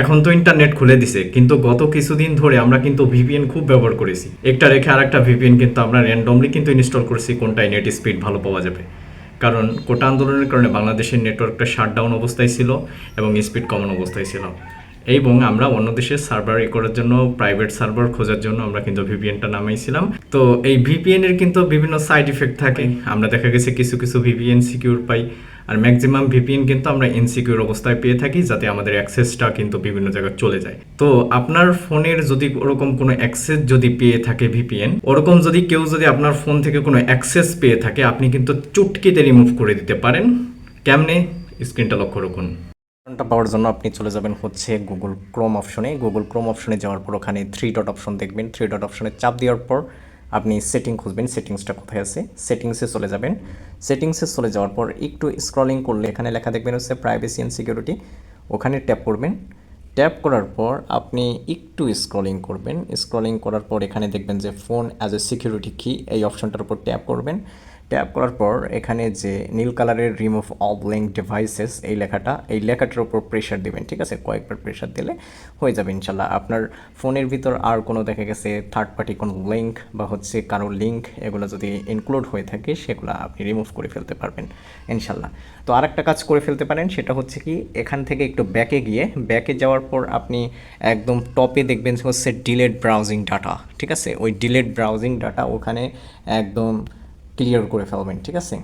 এখন তো ইন্টারনেট খুলে দিছে কিন্তু গত কিছুদিন ধরে আমরা কিন্তু ভিপিএন খুব ব্যবহার করেছি। একটা রেখে আরেকটা ভিপিএন কিন্তু আমরা র্যান্ডমলি কিন্তু ইনস্টল করেছি কোনটায় নেট স্পিড ভালো পাওয়া যাবে। কারণ কোটা আন্দোলনের কারণে বাংলাদেশের নেটওয়ার্কটা শাটডাউন অবস্থায় ছিল এবং স্পিড কমন অবস্থায় ছিল। এবং আমরা অন্য দেশের সার্ভার ই করার জন্য প্রাইভেট সার্ভার খোঁজার জন্য আমরা কিন্তু ভিপিএনটা নামাইছিলাম। তো এই ভিপিএন এর কিন্তু বিভিন্ন সাইড ইফেক্ট থাকে। আমরা দেখা গেছে কিছু কিছু ভিপিএন সিকিউর পাই। আর ম্যাক্সিমাম ভিপিএন কিন্তু আমরা ইনসিকিউর অবস্থায় পেয়ে থাকি যাতে আমাদের অ্যাক্সেসটা কিন্তু বিভিন্ন জায়গায় চলে যায়। তো আপনার ফোনের যদি ওরকম কোনো অ্যাক্সেস যদি পেয়ে থাকে ভিপিএন ওরকম যদি কেউ যদি আপনার ফোন থেকে কোনো অ্যাক্সেস পেয়ে থাকে, আপনি কিন্তু চুটকিতে রিমুভ করে দিতে পারেন। কেমনে? স্ক্রিনটা লক্ষ্য রাখুন। অপশনটা পাওয়ার জন্য আপনি চলে যাবেন হচ্ছে গুগল ক্রোম অপশনে গুগল ক্রোম অপশনে যাওয়ার পর ওখানে থ্রি ডট অপশন দেখবেন। থ্রি ডট অপশনে চাপ দেওয়ার পর আপনি সেটিং খুঁজবেন সেটিংসটা কোথায় আছে সেটিংসে চলে যাবেন। সেটিংসে চলে যাওয়ার পর একটু স্ক্রলিং করলে এখানে লেখা দেখবেন হচ্ছে প্রাইভেসি অ্যান্ড সিকিউরিটি ওখানে ট্যাপ করবেন। ট্যাপ করার পর আপনি একটু স্ক্রলিং করবেন। স্ক্রলিং করার পর এখানে দেখবেন যে ফোন অ্যাজ এ সিকিউরিটি কি এই অপশনটার উপর ট্যাপ করবেন। ট্যাপ করার পর এখানে যে নীল কালারের রিমুভ অব লিঙ্ক ডিভাইসেস, এই লেখাটা, এই লেখাটার উপর প্রেশার দিবেন, ঠিক আছে? কয়েকবার প্রেশার দিলে হয়ে যাবে ইনশাল্লাহ আপনার ফোনের ভিতর আর কোনো দেখা গেছে থার্ড পার্টি কোনো লিঙ্ক বা হচ্ছে কারও লিঙ্ক এগুলো যদি ইনক্লুড হয়ে থাকে, সেগুলো আপনি রিমুভ করে ফেলতে পারবেন ইনশাল্লাহ তো আরেকটা কাজ করে ফেলতে পারেন, সেটা হচ্ছে কি, এখান থেকে একটু ব্যাকে গিয়ে ব্যাকে যাওয়ার পর আপনি একদম টপে দেখবেন হচ্ছে ডিলেট ব্রাউজিং ডাটা ঠিক আছে? ওই ডিলেট ব্রাউজিং ডাটা ওখানে একদম ক্লিয়ার করে ফেলবেন ঠিক আছে?